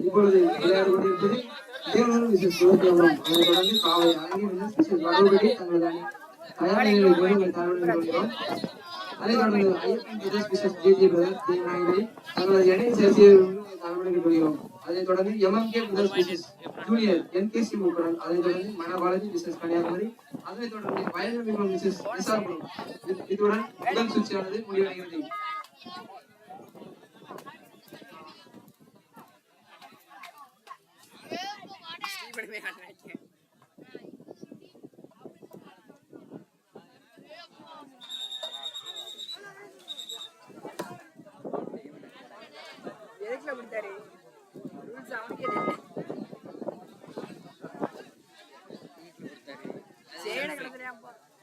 இப்பொழுது விளையாடு கொண்டிருப்பது மிஸ்ஸஸ் சிவகேவலம் தொடர்ந்து காவை அழகி தங்களது அணி தயார் நிலையில் தலைவர்கள் கொள்கிறோம் தொடர்ந்து Ayyappan brothers mrs GG brothers தங்களது அணி தலைவர்கள் கொள்கிறோம். அதைத் தொடர்ந்து MMK brothers mrs junior NKC Mookkadan அதைத் தொடர்ந்து மிஸ்ஸஸ் கன்னியாகுமரி அதைத் தொடர்ந்து மிஸ்ஸஸ் இதுடன் முதல் முடிவடைகிறது. पापड़ में हाथ रख के ಎದಕ್ಕೆ ಬಿಡ್ತಾರೆ ರೂಲ್ಸ್ ಅವನಿಗೆ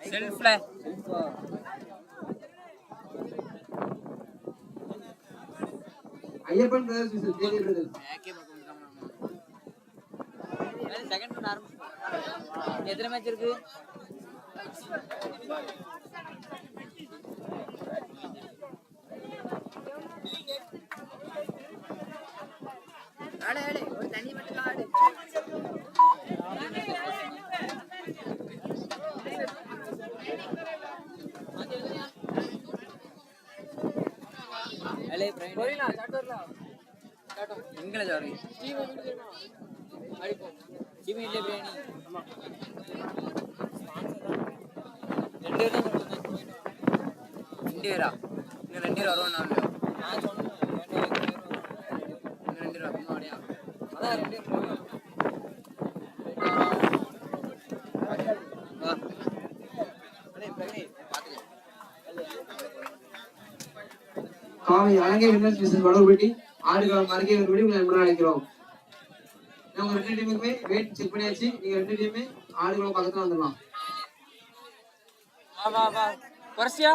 self Ayyappan brothers is JD brothers ಯಾಕೆ செகண்ட் ஆரம்பிச்சு எத்தனை மேட்ச் இருக்கு? ஆடு ஆடு ஒரு தண்ணி மட்டும் ஆடு. அலே பிரவீன் எங்களை இல்ல பிரியாணி. ரெண்டு பேரும் தான் ரெண்டு பேரா? இன்னும் ரெண்டு பேர் வருவோம் நான் நான் சொன்னேன் இன்னும் ரெண்டு பேர் முன்னாடியா அதான் ரெண்டு பேர் காவை அழகே வின்னர்ஸ் மிஸ்ஸஸ் வடகுபட்டி ஆடுகளம் அருகே வரும்படி உங்களை அன்புடன் அழைக்கிறோம். உங்க ரெண்டு டீமுக்குமே வெயிட் செக் பண்ணியாச்சு. நீங்க ரெண்டு டீமுமே ஆடுகளம் பக்கத்துல வந்துடலாம். வா வா வா. குறைச்சியா?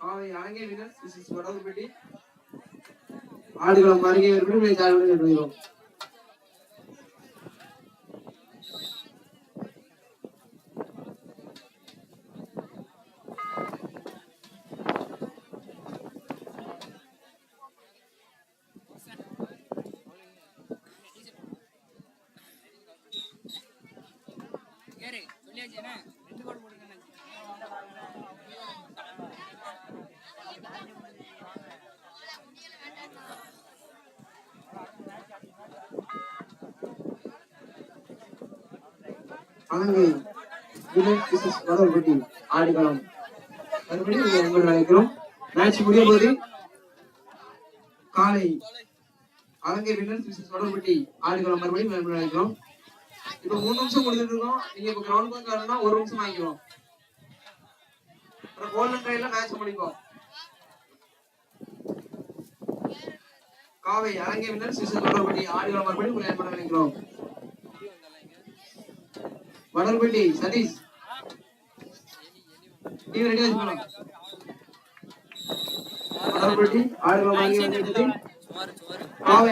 காவை அலங்கை வின்னர்ஸ் மிஸ்ஸஸ் வடகுபட்டி ஆடுகளம் அருகே உங்களை தாழ்வுடன் அலங்கை வின்னர்ஸ் ஆடுகளம். மறுபடியும் உங்களை அன்புடன் மேட்ச் முடிய போது காலை அலங்கை வின்னர்ஸ் ஆடுகளம். மறுபடியும் உங்களை அழைக்கிறோம். இப்ப மூணு நிமிஷம் முடிஞ்சிட்டு இருக்கோம். நீங்க இப்ப கிரவுண்ட் பக்கம் வரணும்னா ஒரு நிமிஷம் வாங்கிக்கிறோம் அப்புறம் கோல்டன் ட்ரைல மேட்ச் முடிப்போம் காவை அலங்கை வின்னர் சிசு வடர்பட்டி ஆடுகளம் மறுபடியும் உங்களை ஏற்பட நினைக்கிறோம். வடர்பட்டி சதீஷ். நீங்க ரெடி வச்சுக்கணும் வந்துவிட்டது சுமார் சுமார். காவை